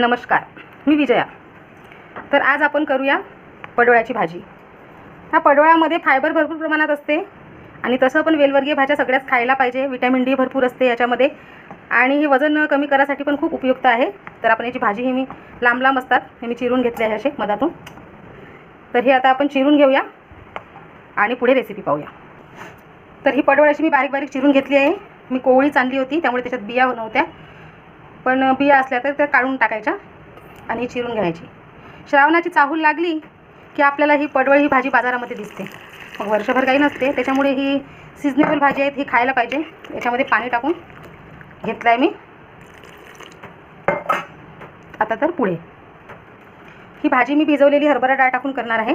नमस्कार मी विजया. तर आज आपण करूया पडवळ्याची भाजी. ह्या पडोळ्यामध्ये फायबर भरपूर प्रमाणात असते आणि तसं पण वेलवर्गीय भाज्या सगळ्याच खायला पाहिजे विटॅमिन डी भरपूर असते याच्यामध्ये. आणि हे वजन कमी करायसाठी पण खूप उपयुक्त आहे. तर आपण याची भाजी ही मी लांब लांब असतात हे मी चिरून घेतले आहे असे मधातून. तर हे आता आपण चिरून घेऊया आणि पुढे रेसिपी पाहूया. तर ही पडवळाची मी बारीक बारीक चिरून घेतली आहे. मी कोवळीच आणली होती त्यामुळे त्याच्यात बिया नव्हत्या. पण बिया असल्या तर त्या काढून टाकायच्या आणि चिरून घ्यायची. श्रावणाची चाहूल लागली की आपल्याला ही पडवळ ही भाजी बाजारामध्ये दिसते. मग वर्षभर काही नसते त्याच्यामुळे ही सिजनेबल भाजी आहेत ही खायला पाहिजे. याच्यामध्ये पाणी टाकून घेतलं आहे मी. आता तर पुढे. ही भाजी मी भिजवलेली हरभरा डाळ टाकून करणार आहे.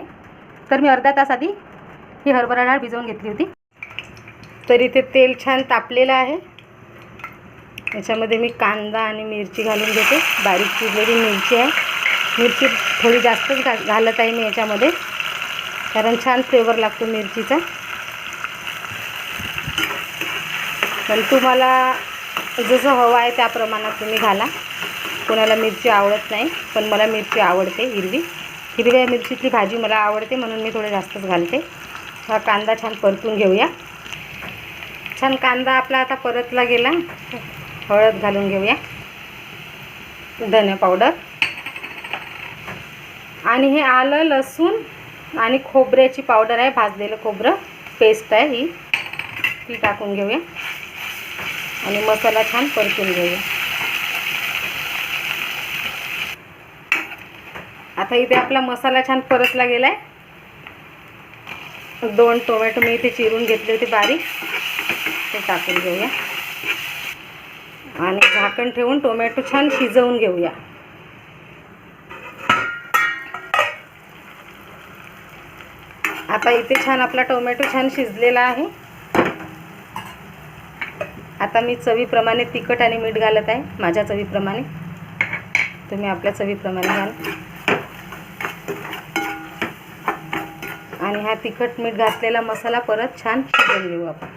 तर मी अर्धा तास आधी ही हरभरा डाळ भिजवून घेतली होती. तर इथे तेल छान तापलेलं आहे. याच्यामध्ये मी कांदा आणि मिरची घालून घेते. बारीक चिरलेली मिरची आहे. मिरची थोडी जास्तच घा घालत आहे मी याच्यामध्ये. कारण छान फ्लेवर लागतो मिरचीचा. पण तुम्हाला जसं हवं आहे त्या प्रमाणात तुम्ही घाला. कोणाला मिरची आवडत नाही पण मला मिरची आवडते हिरवी. हिरव्या मिरचीतली भाजी मला आवडते म्हणून मी थोडं जास्तच घालते. हा कांदा छान परतून घेऊया. छान कांदा आपला आता परतला गेला. हळद घालून घेऊया. धने पावडर. आणि हे आलं लसूण आणि खोबऱ्याची पावडर आहे भाजलेलं खोबरं. पेस्ट आहे ही. ती टाकून घेऊया. आणि मसाला छान परतून घेऊया. आता इथे आपला मसाला छान परतला गेला आहे दोन टोमॅटो मी इथे चिरून घेतले होते बारीक. ते टाकून घेऊया. आणि झाकण ठेवून टोमॅटो छान शिजवून घेऊया. आता इथे छान आपला टोमॅटो छान शिजलेला आहे. आता मी चवीप्रमाणे तिखट आणि मीठ घालत आहे माझ्या चवीप्रमाणे. तुम्ही आपल्या चवीप्रमाणे घाल. आणि हा तिखट मीठ घातलेला मसाला परत छान शिजवून घेऊ आपण.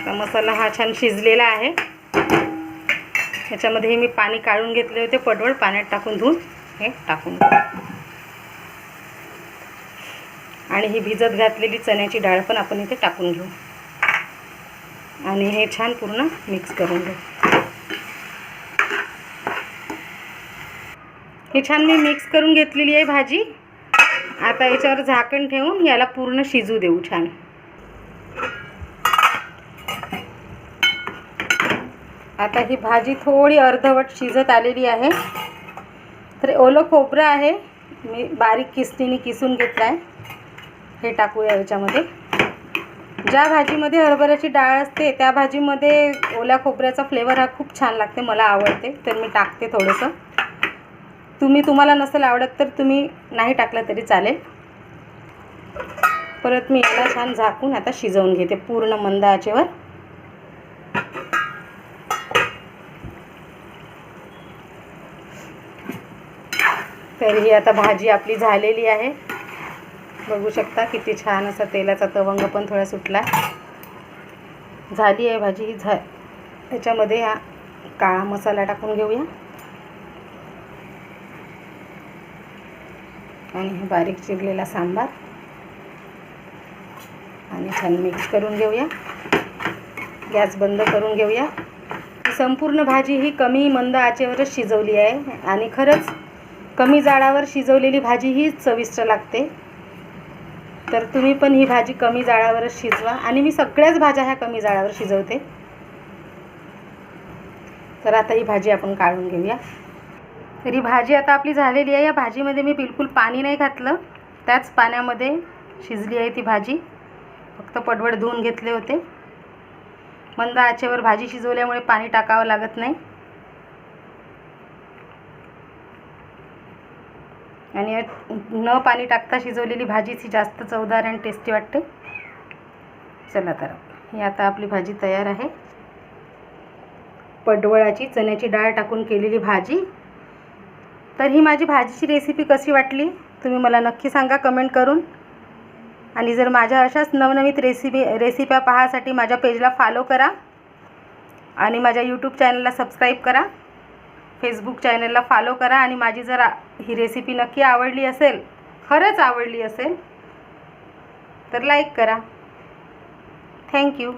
आता मसाला हा छान शिजलेला आहे. ह्याच्यामध्ये मी पाणी काढून घेतले होते पडवळ पाण्यात टाकून धुवून. हे टाकून. आणि ही भिजत घातलेली चण्याची डाळ पण आपण इथे टाकून घेऊ. आणि हे छान पूर्ण मिक्स करून घेऊ. हे छान मी मिक्स करून घेतलेली आहे भाजी. आता याच्यावर झाकण ठेवून याला पूर्ण शिजू देऊ छान. आता ही भाजी थोडी अर्धवट शिजत आलेली आहे. तर ओलं खोबरं आहे. मी बारीक किस्तीने किसून घेतलं आहे हे टाकूया याच्यामध्ये. ज्या भाजीमध्ये हरभऱ्याची डाळ असते त्या भाजीमध्ये ओल्या खोबऱ्याचा फ्लेवर हा खूप छान लागते मला आवडते. तर मी टाकते थोडंसं. तुम्ही तुम्हाला नसेल आवडत तर तुम्ही नाही टाकलं तरी चालेल. परत मी याला छान झाकून आता शिजवून घेते पूर्ण मंद आचेवर. तर ही आता भाजी आपली झालेली आहे. बघू शकता किती छान असा तेलाचा तवंग पण थोडा सुटला. झाली आहे भाजी ही झा त्याच्यामध्ये हा काळा मसाला टाकून घेऊया. आणि हे बारीक चिरलेला सांबार. आणि छान मिक्स करून घेऊया. गॅस बंद करून घेऊया. संपूर्ण भाजी ही कमी मंद आचेवरच शिजवली आहे. आणि खरंच कमी जाळावर शिजवलेली भाजी ही चविष्ट लागते. तर तुम्ही पण ही भाजी कमी जाळावरच शिजवा आणि मी सगळ्याच भाज्या ह्या कमी जाळावर शिजवते. तर आता ही भाजी आपण काढून घेऊया. तर ही भाजी आता आपली झालेली आहे. या भाजीमध्ये मी बिलकुल पाणी नाही घातलं. त्याच पाण्यामध्ये शिजली आहे ती भाजी. फक्त पडवड धुवून घेतले होते. मंद आचेवर भाजी शिजवल्यामुळे पाणी टाकावं लागत नाही. आणि न पाणी टाकता शिजवलेली भाजीच ही जास्त चवदार आणि टेस्टी वाटते. चला तर ही आता आपली भाजी तयार आहे. पडवळाची चण्याची डाळ टाकून केलेली भाजी. तर ही माझी भाजीची रेसिपी कशी वाटली? तुम्ही मला नक्की सांगा कमेंट करून. आणि जर माझ्या अशाच नवनवीत रेसिपी रेसिप्या पाहासाठी माझ्या पेजला फॉलो करा. आणि माझ्या यूट्यूब चॅनलला सबस्क्राईब करा. फेसबुक चॅनलला फॉलो करा आणि माझी जर ही रेसिपी नक्की आवडली असेल खरंच आवडली असेल तर लाईक करा. थँक्यू